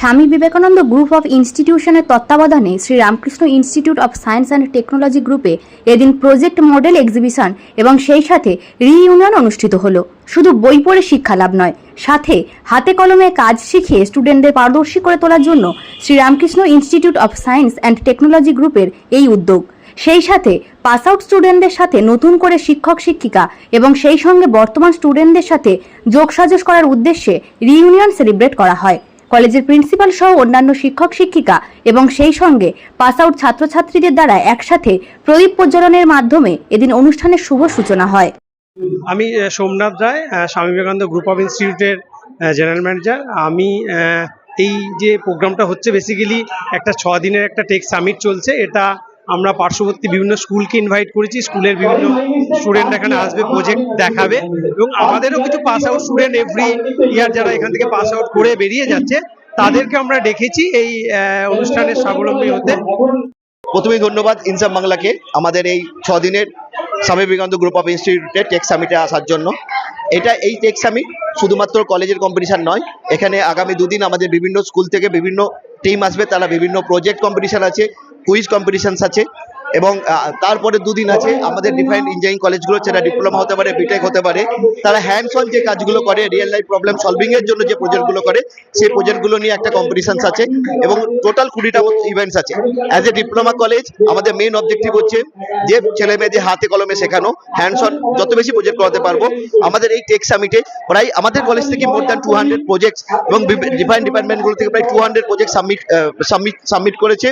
স্বামী Vivekananda group of ইনস্টিটিউশনের তত্ত্বাবধানে Shri Ramakrishna institute of science and technology গ্রুপে এদিন প্রজেক্ট মডেল এক্সিবিশন এবং সেই সাথে রিইউনিয়ন অনুষ্ঠিত হলো। শুধু বই পড়ে শিক্ষা লাভ নয়, সাথে হাতে কলমে কাজ শিখিয়ে স্টুডেন্টদের পারদর্শী করে তোলার জন্য Shri Ramakrishna institute of science and technology গ্রুপের এই উদ্যোগ। সেই সাথে পাস আউট স্টুডেন্টদের সাথে নতুন করে শিক্ষক, শিক্ষিকা এবং সেই সঙ্গে বর্তমান স্টুডেন্টদের সাথে যোগসাজশ করার উদ্দেশ্যে রিইউনিয়ন সেলিব্রেট করা হয়। কলেজের প্রিন্সিপাল সহ অন্যান্য শিক্ষক, শিক্ষিকা এবং সেই সঙ্গে পাস আউট ছাত্রছাত্রীদের দ্বারা একসাথে প্রদীপ প্রজ্বলনের মাধ্যমে এদিন অনুষ্ঠানের শুভ সূচনা হয়। আমি সোমনাথ রায় স্বামী বিবেকানন্দ গ্রুপ অফ ইনস্টিটিউটের জেনারেল ম্যানেজার। আমি এই যে প্রোগ্রামটা হচ্ছে বেসিক্যালি একটা ছ দিনের একটা টেক সামিট চলছে। এটা আমরা পার্শ্ববর্তী বিভিন্ন স্কুলকে ইনভাইট করেছি, স্কুলের বিভিন্ন স্টুডেন্ট এখানে আসবে প্রজেক্ট দেখাবে এবং আমাদেরও কিছু pass out student every year যারা এখান থেকে পাস আউট করে বেরিয়ে যাচ্ছে, তাদেরকে আমরা ডেকেছি এই অনুষ্ঠানের স্বাবলম্বী হতে। প্রথমেই ধন্যবাদ ইনসাম বাংলাকে আমাদের এই ছদিনের স্বামী বিবেকানন্দ গ্রুপ অফ ইনস্টিটিউটের টেক সামিটে আসার জন্য। এটা এই টেক সামিট শুধুমাত্র কলেজের কম্পিটিশন নয়, এখানে আগামী দুদিন আমাদের বিভিন্ন স্কুল থেকে বিভিন্ন টিম আসবে, তারা বিভিন্ন প্রজেক্ট কম্পিটিশন আছে কুইজ কম্পিটিশনস আছে। এবং তারপরে দুদিন আছে, আমাদের ডিফাইন্ড ইঞ্জিনিয়ারিং কলেজগুলো সেটা ডিপ্লোমা হতে পারে বিটেক হতে পারে। তারা হ্যান্ডস অন যে কাজগুলো করে রিয়েল লাইফ প্রবলেম সলভিং এর জন্য যে প্রজেক্টগুলো করে, সেই প্রজেক্টগুলো নিয়ে একটা কম্পিটিশনস আছে এবং টোটাল কুড়িটা ইভেন্টস আছে। অ্যাজ এ ডিপ্লোমা কলেজ আমাদের মেইন অবজেক্টিভ হচ্ছে যে ছেলে মেয়েদের হাতে কলমে শেখানো হ্যান্ডস অন যত বেশি প্রজেক্ট করাতে পারব, আমাদের এই টেক সামিটে প্রায় আমাদের কলেজ থেকে more than two hundred project এবং ডিফারেন্ট ডিপার্টমেন্টগুলো থেকে প্রায় two hundred project submit submit submit করেছে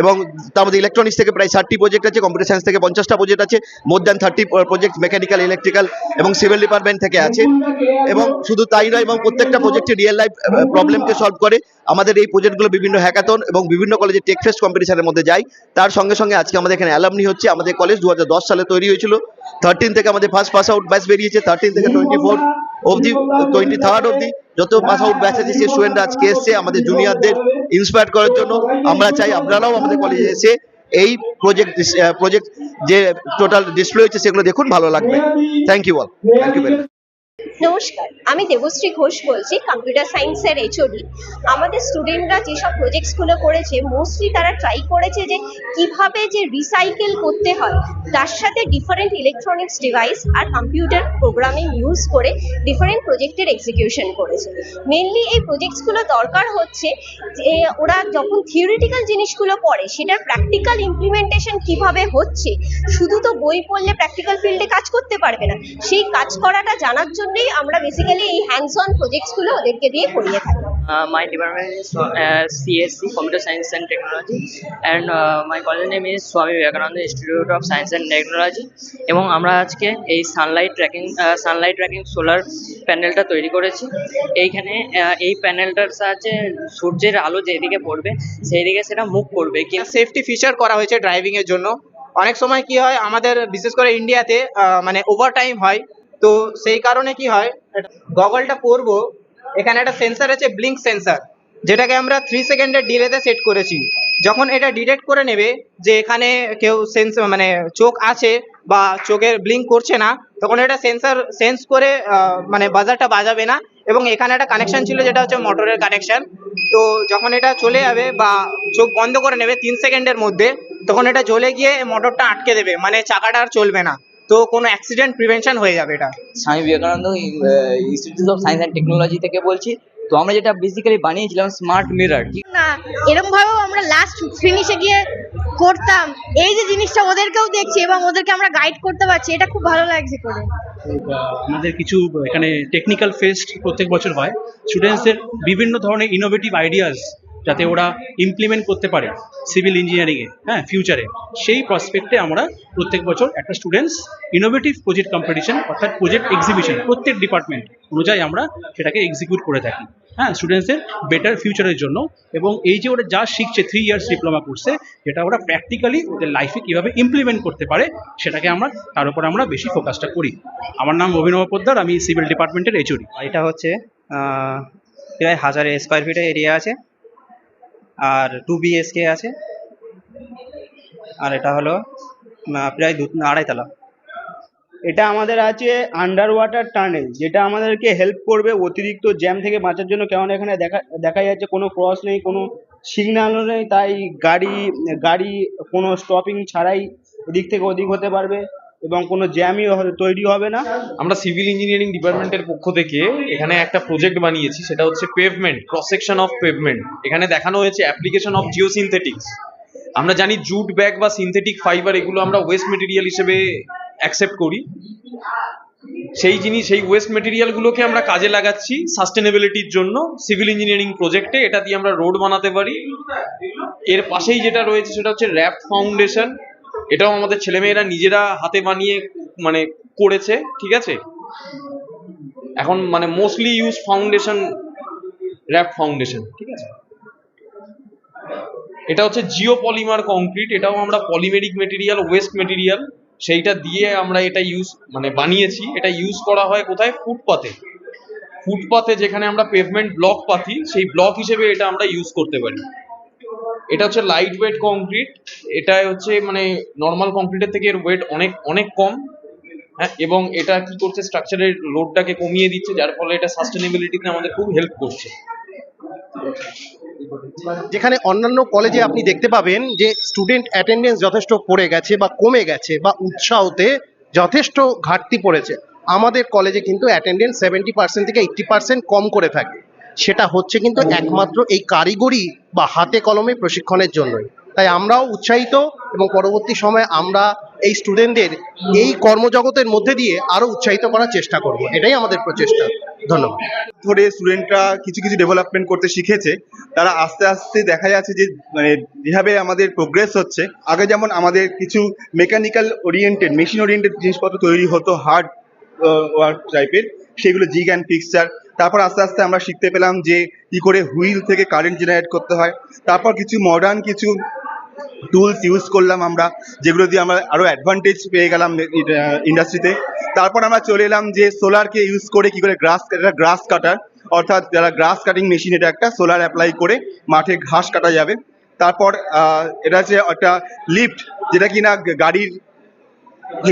এবং তার মধ্যে ইলেকট্রনিক্স থেকে প্রায় ষাটটি প্রজেক্ট আছে কম্পিউটার সায়েন্স থেকে পঞ্চাশটা প্রজেক্ট আছে more than thirty project mechanical electrical এবং সিভিল ডিপার্টমেন্ট থেকে আছে। এবং শুধু তাই নয়, এবং প্রত্যেকটা প্রজেক্টে রিয়েল লাইফ প্রবলেমকে সলভ করে। আমাদের এই প্রজেক্টগুলো বিভিন্ন হ্যাকাথন এবং বিভিন্ন কলেজে টেক ফেস্ট কম্পিটিশনের মধ্যে যায়। তার সঙ্গে সঙ্গে আজকে আমাদের এখানে অ্যালামনি হচ্ছে। আমাদের কলেজ দুহাজার দশ সালে তৈরি হয়েছিল। থার্টিন থেকে আমাদের ফার্স্ট পাস আউট ব্যাচ বেরিয়েছে। থার্টিন থেকে টোয়েন্টি ফোর অবধি টোয়েন্টি থার্ড অবধি যত পাস আউট ব্যাচ আছে, সেই স্টুডেন্টরা আজকে এসছে আমাদের জুনিয়রদের ইন্সপায়ার করার জন্য। আমরা চাই আপনারাও আমাদের কলেজে এসে এই প্রজেক্ট প্রজেক্ট যে টোটাল ডিসপ্লে হয়েছে সেগুলো দেখুন, ভালো লাগবে। Thank you all thank you very নমস্কার, আমি দেবশ্রী ঘোষ বলছি কম্পিউটার সায়েন্সের এইচওডি আমাদের স্টুডেন্টরা যেসব প্রজেক্টসগুলো করেছে মোস্টলি তারা ট্রাই করেছে যে কীভাবে যে রিসাইকেল করতে হয়, তার সাথে ডিফারেন্ট ইলেকট্রনিক্স ডিভাইস আর কম্পিউটার প্রোগ্রামিং ইউজ করে ডিফারেন্ট প্রজেক্টের এক্সিকিউশন করেছে। মেনলি এই প্রজেক্টসগুলো দরকার হচ্ছে যে ওরা যখন থিওরিটিক্যাল জিনিসগুলো পড়ে, সেটার প্র্যাকটিক্যাল ইমপ্লিমেন্টেশন কীভাবে হচ্ছে, শুধু তো বই পড়লে প্র্যাকটিক্যাল ফিল্ডে কাজ করতে পারবে না। সেই কাজ করাটা জানার জন্যই আমরা বেসিক্যালি এই হ্যান্ডস অন প্রজেক্টসগুলো ওদেরকে দিয়ে করিয়ে থাকি। Uh, my department is uh, CSC, Computer Science and Technology, and uh, my college name is Swami Vivekananda Institute of Science and Technology. এবং আমরা আজকে এই sunlight tracking sunlight tracking solar প্যানেলটা তৈরি করেছি। এইখানে এই প্যানেলটার সাহায্যে সূর্যের আলো যেদিকে পড়বে সেই দিকে সেটা মুভ করবে। কিন্তু সেফটি ফিচার করা হয়েছে ড্রাইভিংয়ের জন্য। অনেক সময় কি হয় আমাদের বিশেষ করে ইন্ডিয়াতে মানে ওভার টাইম হয়। তো সেই কারণে কি হয়, গগলটা পরবো এখানে একটা সেন্সার আছে ব্লিঙ্ক সেন্সার যেটাকে আমরা থ্রি সেকেন্ডের ডিলেতে সেট করেছি। যখন এটা ডিটেক্ট করে নেবে যে এখানে কেউ সেন্স মানে চোখ আছে বা চোখের ব্লিঙ্ক করছে না, তখন এটা সেন্সার সেন্স করে মানে বাজারটা বাজাবে না এবং এখানে একটা কানেকশন ছিল যেটা হচ্ছে মোটরের কানেকশন তো যখন এটা চলে যাবে বা চোখ বন্ধ করে নেবে তিন সেকেন্ডের মধ্যে, তখন এটা জ্বলে গিয়ে মোটরটা আটকে দেবে মানে চাকাটা আর চলবে না। তো কোনো অ্যাক্সিডেন্ট প্রিভেনশন হয়ে যাবে এটা। Swami Vivekananda institute of science and technology থেকে বলছি তো আমরা যেটা বেসিক্যালি বানিয়েছিলাম স্মার্ট মিরর ঠিক না এরকম ভাবেও আমরা লাস্ট ফিনিশে গিয়ে করতাম। এই যে জিনিসটা ওদেরকেও দেখছি এবং ওদেরকে আমরা গাইড করতে পারছি এটা খুব ভালো লাগছে করে। আমাদের কিছু এখানে টেকনিক্যাল ফেস্ট প্রত্যেক বছর হয়। স্টুডেন্টসদের বিভিন্ন ধরনের ইনোভেটিভ আইডিয়াস যাতে ওরা ইমপ্লিমেন্ট করতে পারে সিভিল ইঞ্জিনিয়ারিংয়ে হ্যাঁ ফিউচারে সেই প্রসপেক্টে আমরা প্রত্যেক বছর একটা স্টুডেন্টস ইনোভেটিভ প্রজেক্ট কম্পিটিশন অর্থাৎ প্রজেক্ট এক্সিবিশন প্রত্যেক ডিপার্টমেন্ট অনুযায়ী আমরা সেটাকে এক্সিকিউট করে থাকি। হ্যাঁ স্টুডেন্টসদের বেটার ফিউচারের জন্য এবং এই যে ওরা যা শিখছে থ্রি ইয়ার্স ডিপ্লোমা কোর্সে যেটা ওরা প্র্যাকটিক্যালি ওদের লাইফে কীভাবে ইমপ্লিমেন্ট করতে পারে সেটাকে আমরা, তার উপর আমরা বেশি ফোকাসটা করি। আমার নাম অভিনব পোদ্দার, আমি সিভিল ডিপার্টমেন্টের এইচওডি এটা হচ্ছে প্রায় হাজার স্কোয়ার ফিটের এরিয়া আছে। আর টু বিএসকে আছে। আর এটা হলো প্রায় দু আড়াইতলা এটা আমাদের আছে আন্ডার ওয়াটার টানেল যেটা আমাদেরকে হেল্প করবে অতিরিক্ত জ্যাম থেকে বাঁচার জন্য। কেমন এখানে দেখা দেখা যাচ্ছে কোনো ক্রস নেই, কোনো সিগন্যালও নেই, তাই গাড়ি গাড়ি কোনো স্টপিং ছাড়াই এদিক থেকে ওদিক হতে পারবে। এবং কোনো জ্যামই তৈরি হবে না। আমরা সিভিল ইঞ্জিনিয়ারিং ডিপার্টমেন্টের পক্ষ থেকে এখানে একটা প্রজেক্ট বানিয়েছি, সেটা হচ্ছে pavement cross section of pavement এখানে দেখানো হয়েছে অ্যাপ্লিকেশন অফ জিওসিনথেটিক্স আমরা জানি জুট ব্যাগ বা সিনথেটিক ফাইবার এগুলো আমরা ওয়েস্ট মেটেরিয়াল হিসেবে অ্যাকসেপ্ট করি। সেই জিনিস, সেই ওয়েস্ট মেটেরিয়ালগুলোকে আমরা কাজে লাগাচ্ছি সাস্টেনেবিলিটির জন্য। সিভিল ইঞ্জিনিয়ারিং প্রজেক্টে এটা দিয়ে আমরা রোড বানাতে পারি। এর পাশেই যেটা রয়েছে সেটা হচ্ছে র্যাপ ফাউন্ডেশন এটাও আমাদের ছেলেমেয়েরা নিজেরা হাতে বানিয়ে মানে করেছে, ঠিক আছে? এখন মানে mostly use foundation wrap foundation ঠিক আছে? এটা হচ্ছে জিও পলিমার কংক্রিট এটাও আমরা পলিমেরিক মেটেরিয়াল ওয়েস্ট মেটেরিয়াল সেইটা দিয়ে আমরা এটা ইউজ মানে বানিয়েছি। এটা ইউজ করা হয় কোথায়? ফুটপাতে। ফুটপাতে যেখানে আমরা পেভমেন্ট ব্লক পাতি, সেই ব্লক হিসেবে এটা আমরা ইউজ করতে পারি। এটা হচ্ছে লাইট ওয়েট কংক্রিট এটা হচ্ছে মানে নর্মাল কংক্রিটের থেকে এর ওয়েট অনেক অনেক কম হ্যাঁ? এবং এটা কি করছে? স্ট্রাকচারের লোডটাকে কমিয়ে দিচ্ছে, যার ফলে এটা সাস্টেনেবিলিটিতে আমাদের খুব হেল্প করছে। যেখানে অন্যান্য কলেজে আপনি দেখতে পাবেন যে স্টুডেন্ট অ্যাটেন্ডেন্স যথেষ্ট পড়ে গেছে বা কমে গেছে বা উৎসাহতে যথেষ্ট ঘাটতি পড়েছে। আমাদের কলেজে কিন্তু অ্যাটেন্ডেন্স সেভেন্টি পার্সেন্ট থেকে এইট্টি পার্সেন্ট কম করে থাকে। সেটা হচ্ছে কিন্তু একমাত্র এই কারিগরি বা হাতে কলমে প্রশিক্ষণের জন্যই। তাই আমরাও উৎসাহিত এবং পরবর্তী সময়ে আমরা এই স্টুডেন্টদের এই কর্মজগতের মধ্যে দিয়ে আরও উৎসাহিত করার চেষ্টা করব। এটাই আমাদের প্রচেষ্টা। ধন্যবাদ। ধরে স্টুডেন্টরা কিছু কিছু ডেভেলপমেন্ট করতে শিখেছে, তারা আস্তে আস্তে দেখা যাচ্ছে যে মানে যেভাবে আমাদের প্রোগ্রেস হচ্ছে, আগে যেমন আমাদের কিছু মেকানিক্যাল ওরিয়েন্টেড মেশিন ওরিয়েন্টেড জিনিসপত্র তৈরি হতো হার্ড ওয়ার্ক টাইপের সেগুলো জিগ অ্যান্ড ফিক্সচার তারপর আস্তে আস্তে আমরা শিখতে পেলাম যে কি করে হুইল থেকে কারেন্ট জেনারেট করতে হয়। তারপর কিছু মডার্ন কিছু টুলস ইউজ করলাম আমরা, যেগুলো দিয়ে আমরা আরও অ্যাডভান্টেজ পেয়ে গেলাম ইন্ডাস্ট্রিতে তারপর আমরা চলে এলাম যে সোলারকে ইউজ করে কি করে গ্রাস এটা গ্রাস কাটার অর্থাৎ যারা গ্রাস কাটিং মেশিন এটা একটা সোলার অ্যাপ্লাই করে মাঠে ঘাস কাটা যাবে। তারপর এটা হচ্ছে একটা লিফট যেটা কিনা গাড়ির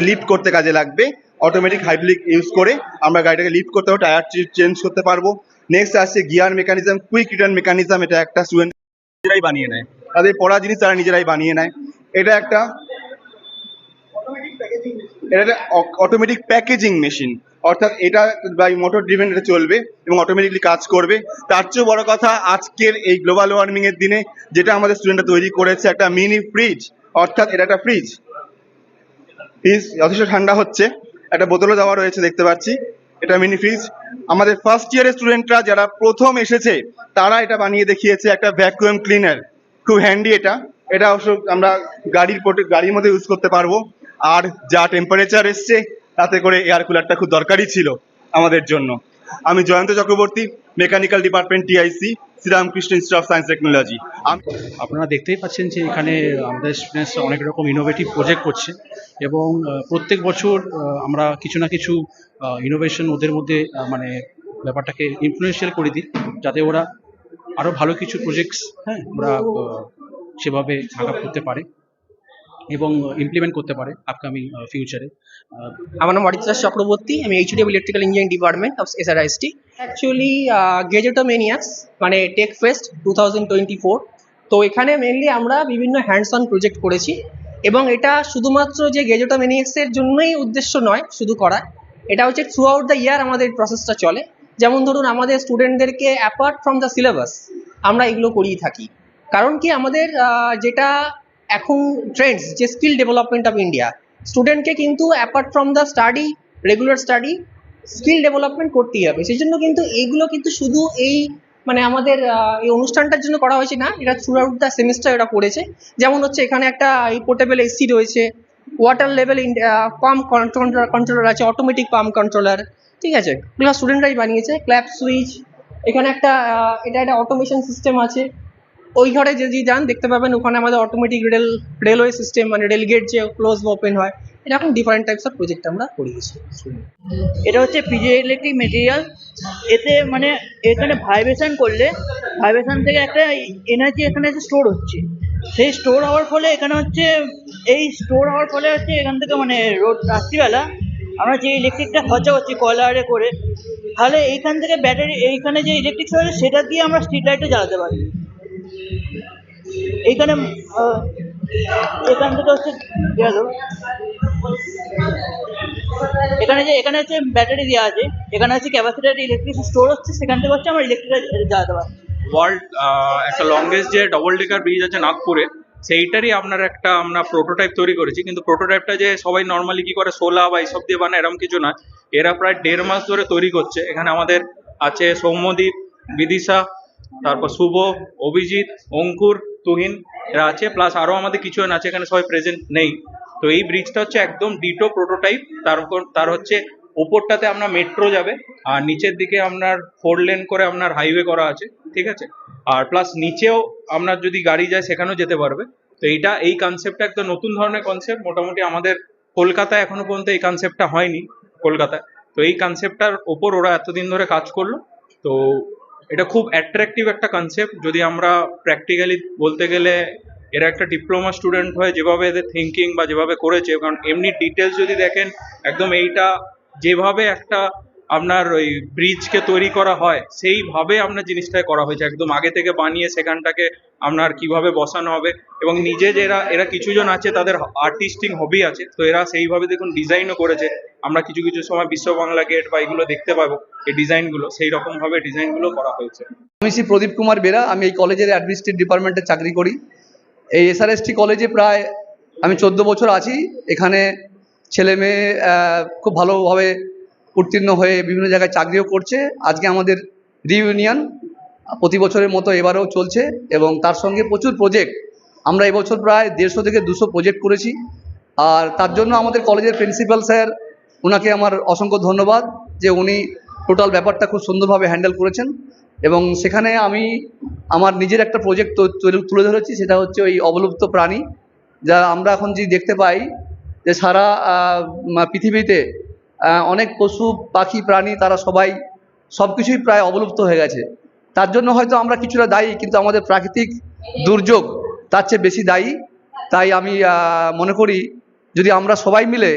লিফট করতে কাজে লাগবে। অটোমেটিক হাইড্রোলিক ইউজ করে আমরা গাড়িটাকে লিফট করতে পারব টায়ার চেঞ্জ করতে পারব। নেক্সট আসছে gear mechanism quick return mechanism এটা একটা স্টুডেন্ট নিজেরাই বানিয়ে নেয়। তাদের পড়া জিনিস তারা নিজেরাই বানিয়ে নেয়। এটা একটা এটা অটোমেটিক প্যাকেজিং মেশিন অর্থাৎ এটা বাই মোটর ড্রিভেন এটা চলবে এবং অটোমেটিকলি কাজ করবে। তার চেয়েও বড় কথা, আজকের এই গ্লোবাল ওয়ার্মিং এর দিনে যেটা আমাদের স্টুডেন্টরা তৈরি করেছে, একটা মিনি ফ্রিজ অর্থাৎ এটা একটা ফ্রিজ ফ্রিজ যথেষ্ট ঠান্ডা হচ্ছে। একটা বোতলও দেওয়া রয়েছে, দেখতে পাচ্ছি। এটা মিনি ফ্রিজ আমাদের ফার্স্ট ইয়ারের স্টুডেন্টরা যারা প্রথম এসেছে, তারা এটা বানিয়ে দেখিয়েছে একটা ভ্যাকুয়াম ক্লিনার খুব হ্যান্ডি এটা। এটা অবশ্য আমরা গাড়ির গাড়ির মধ্যে ইউজ করতে পারব। আর যা টেম্পারেচার এসছে, তাতে করে এয়ার কুলারটা খুব দরকারি ছিল আমাদের জন্য। আমি Jayanta Chakraborty, mechanical department TIC, Sriramakrishna institute of science technology আপনারা দেখতেই পাচ্ছেন যে এখানে আমাদের স্টুডেন্টস অনেক রকম ইনোভেটিভ প্রজেক্ট করছে এবং প্রত্যেক বছর আমরা কিছু না কিছু ইনোভেশন ওদের মধ্যে মানে ব্যাপারটাকে ইনফ্লুয়েন্সিয়াল করে দিই যাতে ওরা আরও ভালো কিছু প্রজেক্টস হ্যাঁ ওরা সেভাবে আঘাত করতে পারে। এবং ইমপ্লিমেন্ট করতে পারে আপকামিং ফিউচারে আমার নাম অরিত্রাস চক্রবর্তী, আমি HOD electrical engineering department of SRIST actually gadgetomanias মানে tech fest two thousand twenty four তো এখানে মেনলি আমরা বিভিন্ন হ্যান্ডস অন প্রজেক্ট করেছি এবং এটা শুধুমাত্র যে গেজেটোমেনিয়াক্সের জন্যই উদ্দেশ্য নয়, শুধু করা। এটা হচ্ছে থ্রু আউট দ্য ইয়ার আমাদের প্রসেসটা চলে। যেমন ধরুন, আমাদের স্টুডেন্টদেরকে অ্যাপার্ট ফ্রম দ্য সিলেবাস আমরা এগুলো করিয়ে থাকি। কারণ কি আমাদের যেটা এখন ট্রেন্ডস যে স্কিল ডেভেলপমেন্ট অফ ইন্ডিয়া স্টুডেন্টকে কিন্তু apart from the study regular study skill development করতেই হবে। সেই জন্য কিন্তু এইগুলো কিন্তু শুধু এই মানে আমাদের এই অনুষ্ঠানটার জন্য করা হয়েছে না, এটা থ্রু আউট দ্য সেমিস্টার এটা করেছে। যেমন হচ্ছে এখানে একটা এই পোর্টেবল এসি রয়েছে water level pump controller controller আছে অটোমেটিক পাম্প কন্ট্রোলার ঠিক আছে? এগুলো স্টুডেন্টরাই বানিয়েছে ক্ল্যাপ সুইচ এখানে একটা এটা একটা অটোমেশন সিস্টেম আছে। ওই ঘরে যদি যান, দেখতে পাবেন ওখানে আমাদের অটোমেটিক রেল রেলওয়ে সিস্টেম মানে রেল গেট যে ক্লোজ ওপেন হয়, এরকম ডিফারেন্ট টাইপস অফ প্রজেক্ট আমরা করিয়েছি। এটা হচ্ছে পিজিএলেকট্রিক মেটেরিয়াল এতে মানে এখানে ভাইব্রেশন করলে ভাইব্রেশন থেকে একটা এনার্জি এখানে স্টোর হচ্ছে। সেই স্টোর হওয়ার ফলে এখানে হচ্ছে, এই স্টোর হওয়ার ফলে হচ্ছে এখান থেকে মানে রোড, রাত্রিবেলা আমরা যে ইলেকট্রিকটা খরচা করছি কয়লারে করে, তাহলে এইখান থেকে ব্যাটারি এইখানে যে ইলেকট্রিক সেটা দিয়ে আমরা স্ট্রিট লাইটে জ্বালাতে পারি। এইখানে এখান থেকে হচ্ছে এখানে যে, এখানে হচ্ছে ব্যাটারি দেওয়া আছে, এখানে হচ্ছে ক্যাপাসিটার ইলেকট্রিক স্টোর হচ্ছে, সেখান থেকে হচ্ছে আমরা ইলেকট্রিক জ্বালাতে পারি ওয়ার্ল্ড একটা লংগেস্ট যে ডবল ডেকার ব্রিজ আছে নাগপুরে, সেইটারই আপনার একটা আমরা প্রোটোটাইপ তৈরি করেছি, কিন্তু প্রোটোটাইপটা যে সবাই নর্মালি কি করে সোলা বা এইসব দিয়ে বানায় এরকম কিছু না। এরা প্রায় দেড় মাস ধরে তৈরি করছে। এখানে আমাদের আছে সৌম্যদীপ, বিদিশা তারপর শুভ, অভিজিৎ, অঙ্কুর, তুহিন, এরা আছে প্লাস আরও আমাদের কিছু আছে, এখানে সবাই প্রেজেন্ট নেই। তো এই ব্রিজটা হচ্ছে একদম ডিটো প্রোটোটাইপ তার উপর, তার হচ্ছে ওপরটাতে আপনার মেট্রো যাবে, আর নিচের দিকে আপনার ফোর লেন করে আপনার হাইওয়ে করা আছে, ঠিক আছে? আর প্লাস নিচেও আপনার যদি গাড়ি যায়, সেখানেও যেতে পারবে। তো এইটা, এই কনসেপ্টটা একটা নতুন ধরনের কনসেপ্ট মোটামুটি আমাদের কলকাতায় এখনও পর্যন্ত এই কনসেপ্টটা হয়নি, কলকাতায়। তো এই কনসেপ্টটার ওপর ওরা এতদিন ধরে কাজ করল। তো এটা খুব অ্যাট্রাকটিভ একটা কনসেপ্ট যদি আমরা প্র্যাকটিক্যালি বলতে গেলে এরা একটা ডিপ্লোমা স্টুডেন্ট হয়ে যেভাবে এদের থিঙ্কিং বা যেভাবে করেছে, কারণ এমনি ডিটেলস যদি দেখেন, একদম এইটা যেভাবে একটা আপনার ওই ব্রিজকে তৈরি করা হয়, সেইভাবে আপনার জিনিসটাই করা হয়েছে। একদম আগে থেকে বানিয়ে সেখানটাকে আপনার কীভাবে বসানো হবে এবং নিজে যে এরা কিছুজন আছে, তাদের আর্টিস্টিং হবি আছে, তো এরা সেইভাবে দেখুন ডিজাইনও করেছে। আমরা কিছু কিছু সময় বিশ্ব বাংলা গেট বা এগুলো দেখতে পাবো, এই ডিজাইনগুলো সেই রকম ভাবে ডিজাইনগুলো করা হয়েছে। আমি শ্রী প্রদীপ কুমার বেরা, আমি এই কলেজের অ্যাডমিনিস্ট্রেটিভ ডিপার্টমেন্টে চাকরি করি। এই এসআরএসটি কলেজে প্রায় আমি চোদ্দ বছর আছি। এখানে ছেলে মেয়ে খুব ভালোভাবে উত্তীর্ণ হয়ে বিভিন্ন জায়গায় চাকরিও করছে। আজকে আমাদের রিইউনিয়ন প্রতি বছরের মতো এবারেও চলছে এবং তার সঙ্গে প্রচুর প্রজেক্ট আমরা এবছর প্রায় দেড়শো থেকে দুশো প্রজেক্ট করেছি। আর তার জন্য আমাদের কলেজের প্রিন্সিপাল স্যার ওনাকে আমার অসংখ্য ধন্যবাদ যে উনি টোটাল ব্যাপারটা খুব সুন্দরভাবে হ্যান্ডেল করেছেন। এবং সেখানে আমি আমার নিজের একটা প্রজেক্ট তুলে ধরেছি, সেটা হচ্ছে ওই অবলুপ্ত প্রাণী। যা আমরা এখন যে দেখতে পাই যে সারা পৃথিবীতে অনেক পশু, পাখি, প্রাণী তারা সবাই সব কিছুই প্রায় অবলুপ্ত হয়ে গেছে। তার জন্য হয়তো আমরা কিছুটা দায়ী, কিন্তু আমাদের প্রাকৃতিক দুর্যোগ তার চেয়ে বেশি দায়ী। তাই আমি মনে করি যদি আমরা সবাই মিলে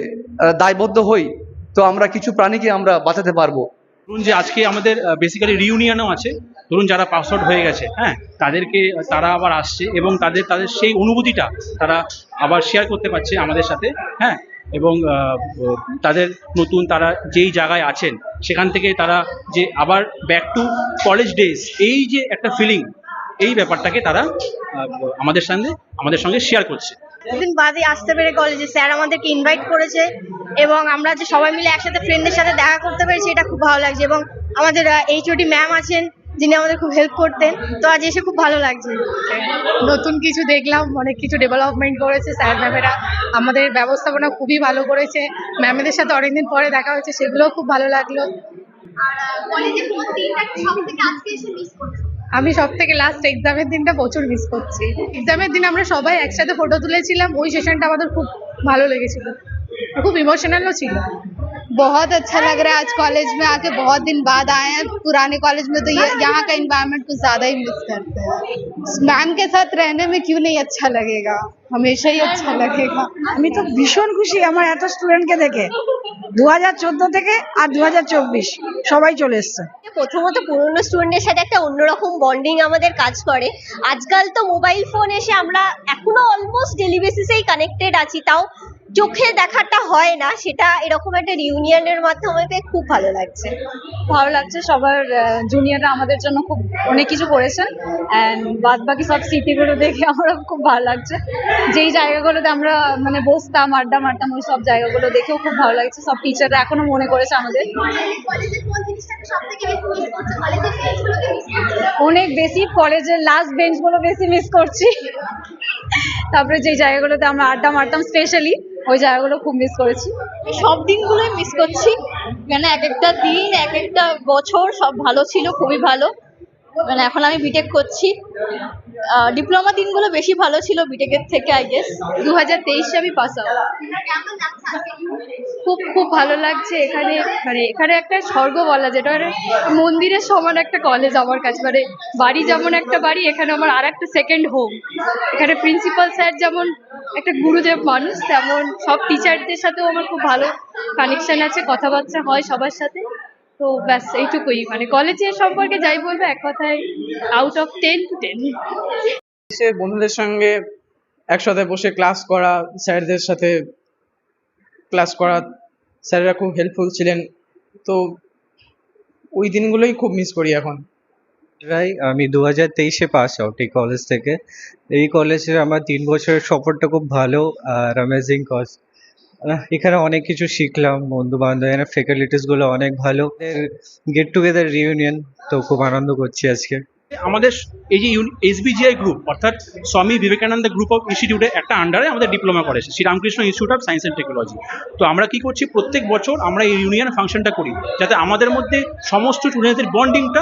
দায়বদ্ধ হই, তো আমরা কিছু প্রাণীকে আমরা বাঁচাতে পারব। ধরুন যে আজকে আমাদের বেসিক্যালি রিউনিয়নও আছে। ধরুন যারা পাস আউট হয়ে গেছে হ্যাঁ তাদেরকে, তারা আবার আসছে এবং তাদের তাদের সেই অনুভূতিটা তারা আবার শেয়ার করতে পারছে আমাদের সাথে হ্যাঁ। এবং তাদের নতুন তারা যেই জায়গায় আছেন, সেখান থেকে তারা যে আবার ব্যাক টু কলেজ ডেজ এই যে একটা ফিলিং এই ব্যাপারটাকে তারা আমাদের সঙ্গে আমাদের সঙ্গে শেয়ার করছে। দিন বাদে আসতে পেরে কলেজে স্যার আমাদেরকে ইনভাইট করেছে এবং আমরা যে সবাই মিলে একসাথে ফ্রেন্ডদের সাথে দেখা করতে পেরেছি, এটা খুব ভালো লাগছে এবং আমাদের এইচওডি ম্যাম আছেন যিনি আমাদের খুব হেল্প করতেন। তো আজ এসে খুব ভালো লাগছে। নতুন কিছু দেখলাম অনেক কিছু ডেভেলপমেন্ট করেছে স্যার ম্যামেরা আমাদের ব্যবস্থাপনা খুবই ভালো করেছে। ম্যামেদের সাথে অনেকদিন পরে দেখা হয়েছে সেগুলোও খুব ভালো লাগল। আমি সব থেকে লাস্ট এক্সামের দিনটা প্রচুর মিস করছি। এক্সামের দিন আমরা সবাই একসাথে ফটো তুলেছিলাম ওই সেশনটা আমাদের খুব ভালো লেগেছিল। খুব ইমোশনালও ছিল। बहुत अच्छा लग रहा है आज कॉलेज में आके बहुत दिन बाद आए हैं पुराने कॉलेज में तो ये यहाँ का इन्वायरमेंट कुछ ज्यादा ही मिस करते हैं मैम के साथ रहने में क्यों नहीं अच्छा लगेगा हमेशा ही अच्छा लगेगा আমি তো ভীষণ খুশি আমার এত স্টুডেন্টকে দেখে দু হাজার চোদ্দ থেকে আর দু হাজার চব্বিশ সবাই চলে এসছে প্রথমত পুরনো স্টুডেন্টের সাথে একটা অন্যরকম বন্ডিং আমাদের কাজ করে আজকাল তো মোবাইল ফোন এসে আমরা এখনো অলমোস্ট ডেলি বেসিসেই কানেক্টেড আছি তাও চোখে দেখাটা হয় না, সেটা এরকম একটা রিউনিয়নের মাধ্যমে পেয়ে খুব ভালো লাগছে। ভালো লাগছে, সবার জুনিয়ররা আমাদের জন্য খুব অনেক কিছু করেছেন। অ্যান্ড বাদ বাকি সব স্মৃতিগুলো দেখে আমার খুব ভালো লাগছে। যেই জায়গাগুলোতে আমরা মানে বসতাম, আড্ডা মারতাম, ওই সব জায়গাগুলো দেখেও খুব ভালো লাগছে। সব টিচাররা এখনও মনে করেছে আমাদের। অনেক বেশি কলেজের লাস্ট বেঞ্চগুলো বেশি মিস করছি। তারপরে যে জায়গাগুলোতে আমরা আড্ডা মারতাম স্পেশালি ওই জায়গাগুলো খুব মিস করেছি। সব দিনগুলোই মিস করছি। কেন এক একটা দিন, এক একটা বছর সব ভালো ছিল, খুবই ভালো। মানে এখন আমি বিটেক করছি। ডিপ্লোমা দিনগুলো বেশি ভালো ছিল বিটেকের থেকে আই গেস দু হাজার তেইশে আমি পাস আউট খুব খুব ভালো লাগছে এখানে। মানে এখানে একটা স্বর্গ বলা যেটা মানে মন্দিরের সমান একটা কলেজ আমার কাছে। মানে বাড়ি যেমন একটা বাড়ি, এখানে আমার আর একটা সেকেন্ড হোম এখানে প্রিন্সিপাল স্যার যেমন একটা গুরুদেব মানুষ, তেমন সব টিচারদের সাথেও আমার খুব ভালো কানেকশন আছে, কথাবার্তা হয় সবার সাথে। তো ব্যাস এইটুকুই। মানে কলেজের সম্পর্কে যাই বলব এক কথায় out of ten to ten বন্ধুদের সঙ্গে একসাথে বসে ক্লাস করা স্যারদের সাথে ক্লাস করা স্যারেরা খুব হেল্পফুল ছিলেন। তো ওই দিনগুলোই খুব মিস করি এখন। রাই আমি দু হাজার তেইশে পাস আউট এই কলেজ থেকে। এই কলেজের আমার তিন বছরের সফরটা খুব ভালো আর অ্যামেজিং কজ এখানে অনেক কিছু শিখলাম বন্ধু বান্ধব এখানে ফ্যাকাল্টিসগুলো অনেক ভালো। গেট টুগেদার রিউনিয়ন তো খুব আনন্দ করছি আজকে। আমাদের এই যে এসবিজিআই গ্রুপ অর্থাৎ স্বামী বিবেকানন্দ গ্রুপ অফ ইনস্টিটিউটে একটা আন্ডারে আমাদের ডিপ্লোমা করেছে Sriramakrishna institute of science and technology তো আমরা কি করছি, প্রত্যেক বছর আমরা এই ইউনিয়ন ফাংশনটা করি, যাতে আমাদের মধ্যে সমস্ত স্টুডেন্টদের বন্ডিংটা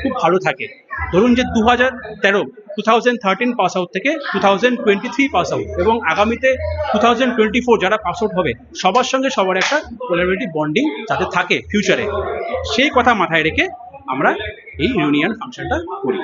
খুব ভালো থাকে। ধরুন যে দু হাজার তেরো two thousand thirteen pass out থেকে two thousand twenty three pass out এবং আগামীতে টু থাউজেন্ড টোয়েন্টি ফোর যারা পাস আউট হবে, সবার সঙ্গে সবার একটা কোলাবরেটিভ বন্ডিং যাতে থাকে ফিউচারে সেই কথা মাথায় রেখে আমরা এই ইউনিয়ন ফাংশনটা করি।